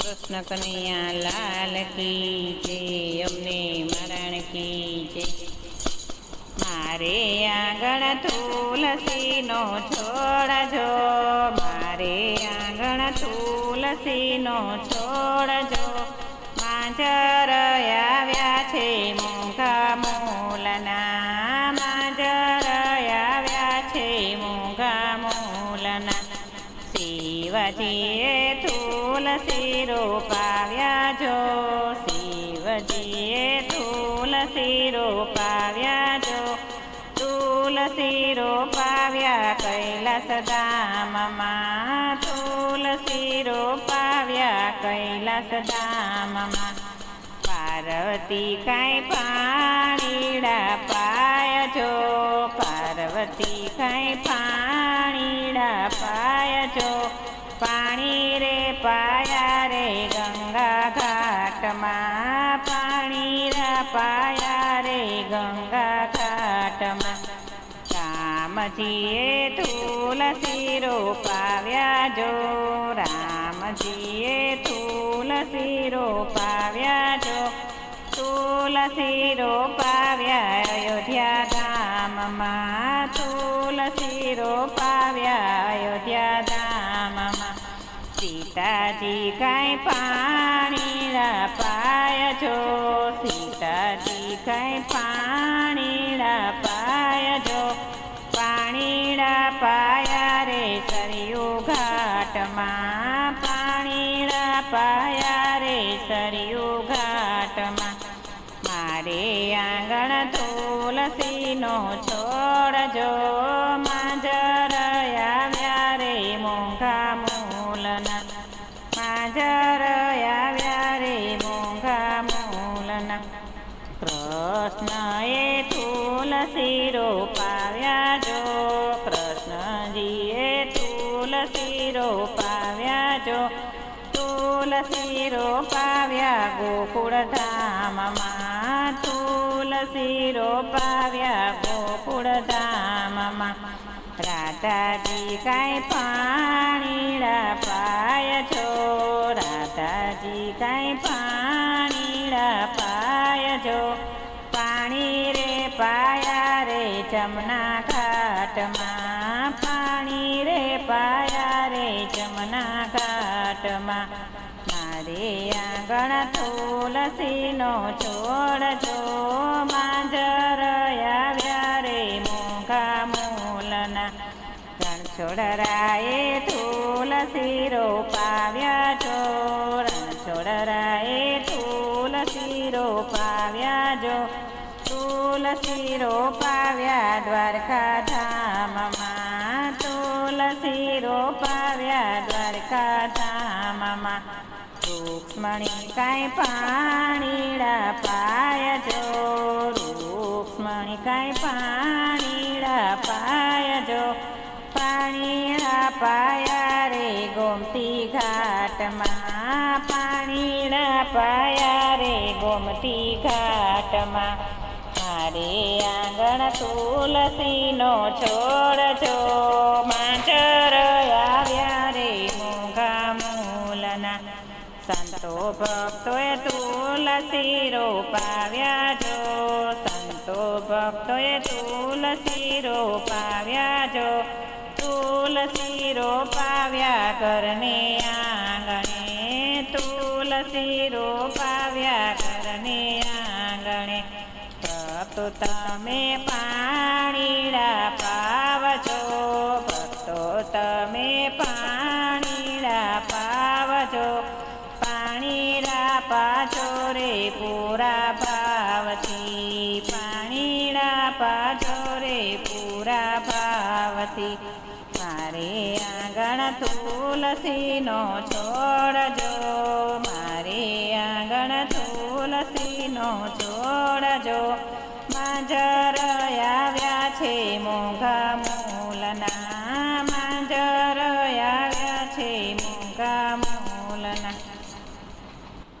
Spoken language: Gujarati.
કૃષ્ણ કનૈયા લાલ કી જય અમને મરણ કી જય મારે આંગણ તુલસીનો છોડજો મારે આંગણ તુલસીનો છોડ જો. માંજર આવ્યા છે મોંઘા મૂલના માંજર આવ્યા છે મોંઘા મૂલના શિવજીએ તુલસી રોપાવ્યા જો, શિવજીએ તુલસી રોપાવ્યા જો. તુલસી રોપાવ્યા કૈલાસ ધામમાં તુલસી રોપાવ્યા કૈલાસ ધામમાં પાર્વતી કાંઈ પાણીડા પાય જો, પાર્વતી કાંઈ પાણીડા પાય જો. પાણી રે પાયા રે, ગંગા ઘાટમાં. પાણી રા પાયા રે, ગંગા ઘાટમાં. રામજીએ તુલસી રોપાવ્યા જો, રામજીએ તુલસી રોપાવ્યા જો. તુલસી રોપાવ્યા અયોધ્યા ધામમાં તુલસી રોપાવ્યા સીતાજી કાંઈ પાણી રપાય જો, સીતાજી કાંઈ પાણી રપાય જો પાણી પાયા રે સરયુ ઘાટમાં પાણી પાયા રે સરયુ ઘાટમાં. મારે આંગણ તુલસીનો છોડ કૃષ્ણએ તુલસી રોપાવ્યા જો. કૃષ્ણજીએ તુલસી રોપાવ્યા જો. તુલસી રોપાવ્યા ગોકુળ ધામમાં તુલસી રોપાવ્યા ગોકુળ ધામમાં રાધાજી કાંઈ પાણીડા પાય છો. રાધાજી કાંઈ પાણીડા જમના ઘાટમાં પાણી રે પાયા રે જમના ઘાટમાં મારે આંગણ તુલસીનો છોડ જો માંજર આવ્યા રે મોંઘા મૂલના. રણછોડરાએ તુલસી રોપાવ્યા તુલસી રોપાવ્યા દ્વારકા ધામમાં તુલસી રોપાવ્યા દ્વારકા ધામમાં રૂક્ષ્મણી કાંઈ પાણીડા પાય જો, રૂક્ષ્મણી કાંઈ પાણીડા પાય જો, પાણીડા પાયા રે ગોમતી ઘાટમાં, પાણીડા પાયા રે ગોમતી ઘાટમાં. મારે આંગણ તુલસીનો છોડ જો માચર આવ્યા રે મોંઘા મૂલના સંતો ભક્તોએ તુલસી રોપાવ્યા જો. સંતો ભક્તોએ તુલસી રોપાવ્યા જો. તુલસી રોપાવ્યા ઘરને આંગણે. તુલસી રોપાવ્યા તમે પાણીડા પાવજો, ભક્તો તમે પાણીડા પાવજો. પાણીડા પાછો રે પૂરા ભાવથી, પાણીડા પાછો રે પૂરા ભાવથી. મારે આંગણ તુલસીનો છોડજો, મારે આંગણ તુલસીનો છોડ ಮೂಲ ನಾ